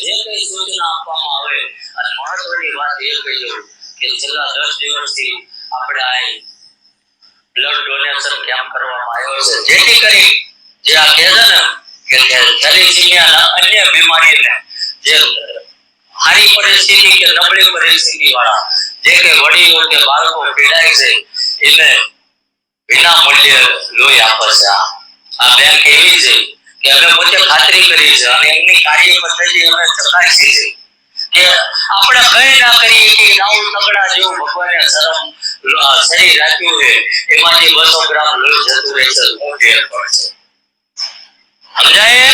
જે કઈ સૂચના આપવામાં આવે અને મહત્વની વાત એ કહી કે છેલ્લા દસ દિવસથી આપણે આ બ્લડ ડોનેશન કેમ્પ કરવામાં આવ્યો છે, જેથી કરી જે આ કહે છે ને કે થેલેસીમિયાના અન્ય બીમારીને જે હારી પરિસ્થિતિ કે નબળી પરિસ્થિતિ વાળા જે કે વડીલો કે બાળકો પીડાય છે એને વિના મૂલ્યે લોહી આપે છે. આ બેંક એવી છે કે અમે પોતે ખાતરી કરી છે અને એમની કાર્ય પદ્ધતિ અમે ચકાસી છે કે આપણે કઈ ના કરીએ કે નાવું તગડા જેવું ભગવાને શરમ શરીર રાખ્યું છે, એમાંથી બસો ગ્રામ લોહી જતું રહે છે શું ફેર પડશે સમજાય?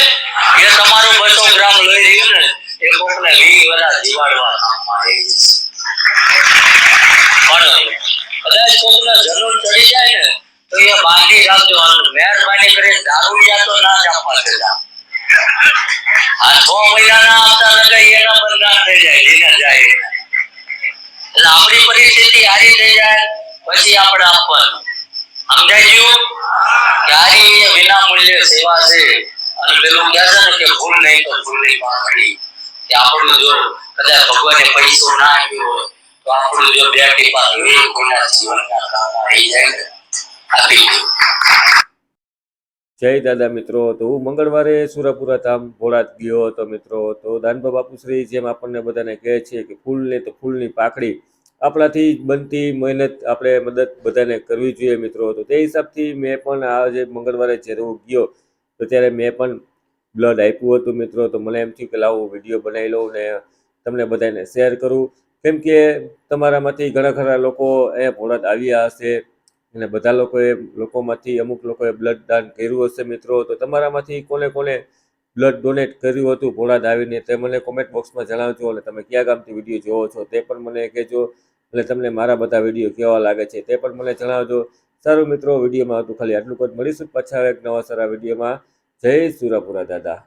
કે તમારું બસો ગ્રામ લોહી રહ્યું ને, એ કોકને વી વર્ષ જીવાડવા કામમાં આવી પણ કદાચ કોકને જરૂર ચડી જાય ને તો બાંધી રાખજો મહેરબાની કરી દારૂડિયા તો ના જ આપવા દેતા આ છ મહિનાના આપતા લગાઈ એના બંધાર થઈ જાય, લીને જાય. એટલે આપણી પરિસ્થિતિ હારી થઈ જાય, પછી આપણે આપવાનું. સમજાઈ ગયું? કે હારી એ વિના મૂલ્ય સેવા છે. અને પેલું કહે છે ને કે ભૂલ નહીં તો ભૂલની પાકડી કે આપણું જો કદાચ ભગવાને પૈસો ના આપ્યો તો આપણું જો બે ટીપા લોહી કોઈના જીવનના કામ આવી જાય ને. જય દાદા મિત્રો. તો હું મંગળવારે સુરાપુરા ધામ ભોળાત ગયો હતો મિત્રો. તો દાનભા બાપુશ્રી જેમ આપણને બધાને કહે છે કે ફૂલને તો ફૂલની પાકડી આપણાથી બનતી મહેનત આપણે મદદ બધાને કરવી જોઈએ મિત્રો. તો તે હિસાબથી મેં પણ આ જે મંગળવારે જ્યારે હું ગયો, તો ત્યારે મેં પણ બ્લડ આપ્યું હતું મિત્રો. તો મને એમ થયું કે લાવું વીડિયો બનાવી લઉં ને તમને બધાને શેર કરું. કેમ કે તમારામાંથી ઘણા ખરા લોકો અહીંયા ભોળાત આવ્યા હશે. અને બધા લોકોએ, લોકોમાંથી અમુક લોકોએ બ્લડ દાન કર્યું હશે મિત્રો, તો તમારામાંથી કોને કોને બ્લડ ડોનેટ કર્યું હતું? ભોળાદ આવીને તે મને કોમેન્ટ બોક્સમાં જણાવજો અને તમે ક્યાં ગામથી વીડિયો જોવો છો તે પણ મને કહેજો અને તમને મારા બધા વીડિયો કેવા લાગે છે તે પણ મને જણાવજો. સારું મિત્રો વિડીયોમાં હતું ખાલી આટલું જ. મળીશું પાછા એક નવા સારા વિડીયોમાં જય સુરાપુરા દાદા.